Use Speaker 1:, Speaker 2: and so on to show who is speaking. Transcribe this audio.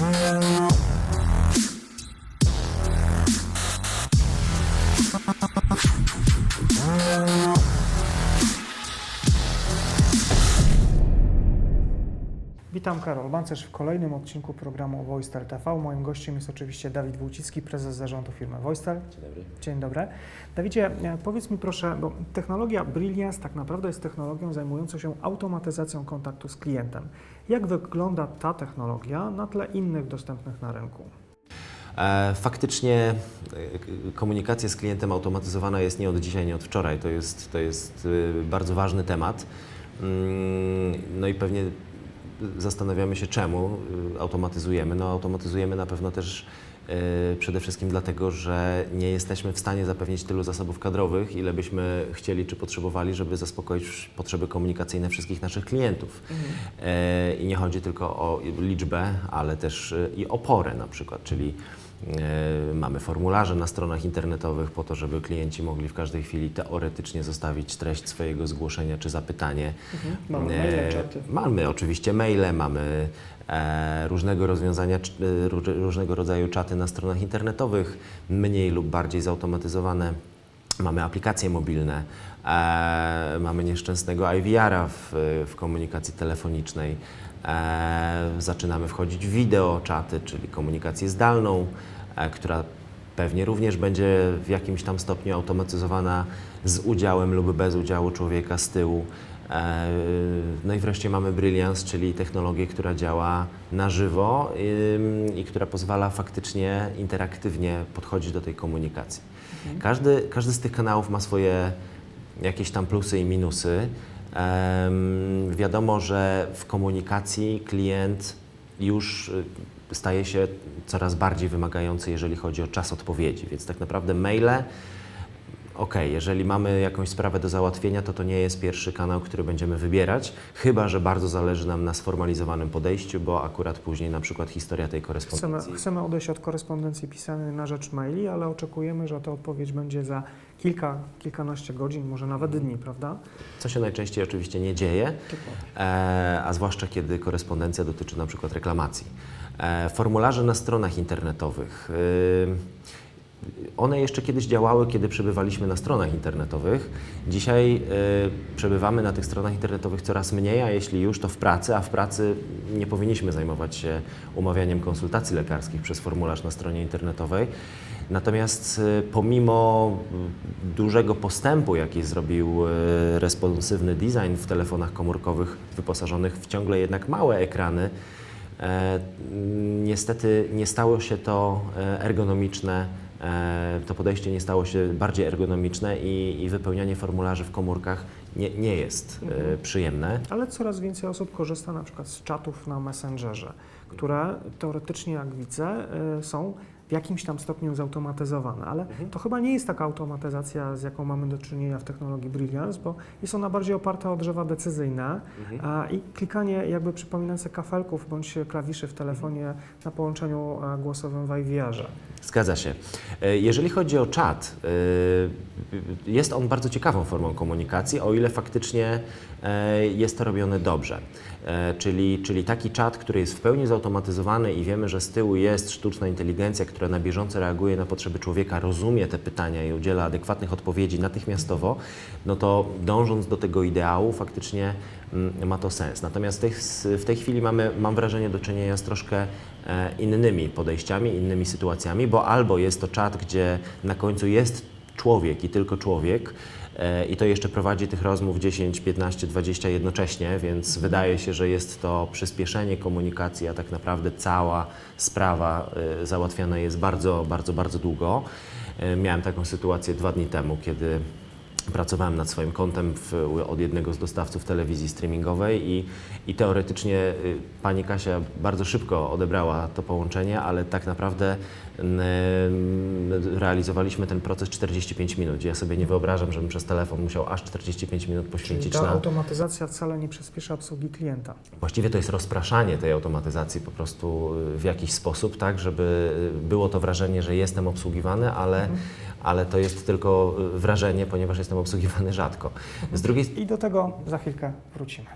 Speaker 1: Música Witam, Karol Bancerz w kolejnym odcinku programu Voicetel TV. Moim gościem jest oczywiście Dawid Wójcicki, prezes zarządu firmy Voicetel.
Speaker 2: Dzień dobry.
Speaker 1: Dzień dobry. Dawidzie, e, powiedz mi proszę, bo technologia Brilliance tak naprawdę jest technologią zajmującą się automatyzacją kontaktu z klientem. Jak wygląda ta technologia na tle innych dostępnych na rynku?
Speaker 2: E, Faktycznie e, komunikacja z klientem automatyzowana jest nie od dzisiaj, nie od wczoraj. To jest, to jest e, bardzo ważny temat. Mm, No i pewnie zastanawiamy się, czemu e, automatyzujemy. No automatyzujemy na pewno też e, przede wszystkim dlatego, że nie jesteśmy w stanie zapewnić tylu zasobów kadrowych, ile byśmy chcieli czy potrzebowali, żeby zaspokoić potrzeby komunikacyjne wszystkich naszych klientów. E, I nie chodzi tylko o liczbę, ale też i o porę na przykład, czyli mamy formularze na stronach internetowych po to, żeby klienci mogli w każdej chwili teoretycznie zostawić treść swojego zgłoszenia czy zapytanie.
Speaker 1: Mamy
Speaker 2: E,
Speaker 1: maile, czaty.
Speaker 2: Mamy oczywiście maile, mamy e, różnego, rozwiązania, e, różnego rodzaju czaty na stronach internetowych, mniej lub bardziej zautomatyzowane. Mamy aplikacje mobilne, e, mamy nieszczęsnego IVR-a w, w komunikacji telefonicznej. E, zaczynamy wchodzić w wideo czaty, czyli komunikację zdalną, e, która pewnie również będzie w jakimś tam stopniu automatyzowana z udziałem lub bez udziału człowieka z tyłu. E, No i wreszcie mamy Brilliance, czyli technologię, która działa na żywo i która pozwala faktycznie interaktywnie podchodzić do tej komunikacji. Każdy, każdy z tych kanałów ma swoje jakieś tam plusy i minusy. Wiadomo, że w komunikacji klient już y, staje się coraz bardziej wymagający, jeżeli chodzi o czas odpowiedzi, więc tak naprawdę maile OK, jeżeli mamy jakąś sprawę do załatwienia, to to nie jest pierwszy kanał, który będziemy wybierać, chyba że bardzo zależy nam na sformalizowanym podejściu, bo akurat później na przykład historia tej
Speaker 1: Chcemy,
Speaker 2: korespondencji.
Speaker 1: chcemy odejść od korespondencji pisanej na rzecz maili, ale oczekujemy, że ta odpowiedź będzie za kilka, kilkanaście godzin, może nawet dni, prawda?
Speaker 2: Co się najczęściej oczywiście nie dzieje, e, a zwłaszcza kiedy korespondencja dotyczy na przykład reklamacji. E, formularze na stronach internetowych. y, one jeszcze kiedyś działały, kiedy przebywaliśmy na stronach internetowych. Dzisiaj y, przebywamy na tych stronach internetowych coraz mniej, a jeśli już, to w pracy, a w pracy nie powinniśmy zajmować się umawianiem konsultacji lekarskich przez formularz na stronie internetowej. Natomiast y, pomimo y, dużego postępu, jaki zrobił y, responsywny design w telefonach komórkowych wyposażonych w ciągle jednak małe ekrany, E, Niestety nie stało się to e, ergonomiczne, to podejście nie stało się bardziej ergonomiczne i, i wypełnianie formularzy w komórkach nie, nie jest e, przyjemne.
Speaker 1: Ale coraz więcej osób korzysta na przykład z czatów na Messengerze, które teoretycznie, jak widzę, y, są w jakimś tam stopniu zautomatyzowane, ale to chyba nie jest taka automatyzacja, z jaką mamy do czynienia w technologii Brilliance, bo jest ona bardziej oparta o drzewa decyzyjne a, i klikanie jakby przypominające kafelków bądź klawiszy w telefonie na połączeniu głosowym w IVR-ze.
Speaker 2: Zgadza się. E, Jeżeli chodzi o czat, e, jest on bardzo ciekawą formą komunikacji, o ile faktycznie e, jest to robione dobrze. E, Czyli, czyli taki czat, który jest w pełni zautomatyzowany i wiemy, że z tyłu jest sztuczna inteligencja, która na bieżąco reaguje na potrzeby człowieka, rozumie te pytania i udziela adekwatnych odpowiedzi natychmiastowo, no to dążąc do tego ideału, faktycznie mm, ma to sens. Natomiast w tej, chwili mamy, mam wrażenie, do czynienia z troszkę e, innymi podejściami, innymi sytuacjami, bo albo jest to czat, gdzie na końcu jest człowiek i tylko człowiek, e, i to jeszcze prowadzi tych rozmów 10, 15, 20 jednocześnie, więc wydaje się, że jest to przyspieszenie komunikacji, a tak naprawdę cała sprawa e, załatwiana jest bardzo, bardzo, bardzo długo. E, Miałem taką sytuację dwa dni temu, kiedy Pracowałem nad swoim kontem w, od jednego z dostawców telewizji streamingowej i, i teoretycznie y, pani Kasia bardzo szybko odebrała to połączenie, ale tak naprawdę mm, realizowaliśmy ten proces 45 minut. Ja sobie nie wyobrażam, żebym przez telefon musiał aż 45 minut
Speaker 1: Czyli
Speaker 2: poświęcić
Speaker 1: ta
Speaker 2: na...
Speaker 1: automatyzacja wcale nie przyspiesza obsługi klienta.
Speaker 2: Właściwie to jest rozpraszanie tej automatyzacji po prostu y, w jakiś sposób, tak, żeby y, było to wrażenie, że jestem obsługiwany, ale, ale to jest tylko y, wrażenie, ponieważ jestem obsługiwany rzadko. Z drugiej
Speaker 1: I do tego za chwilkę wrócimy.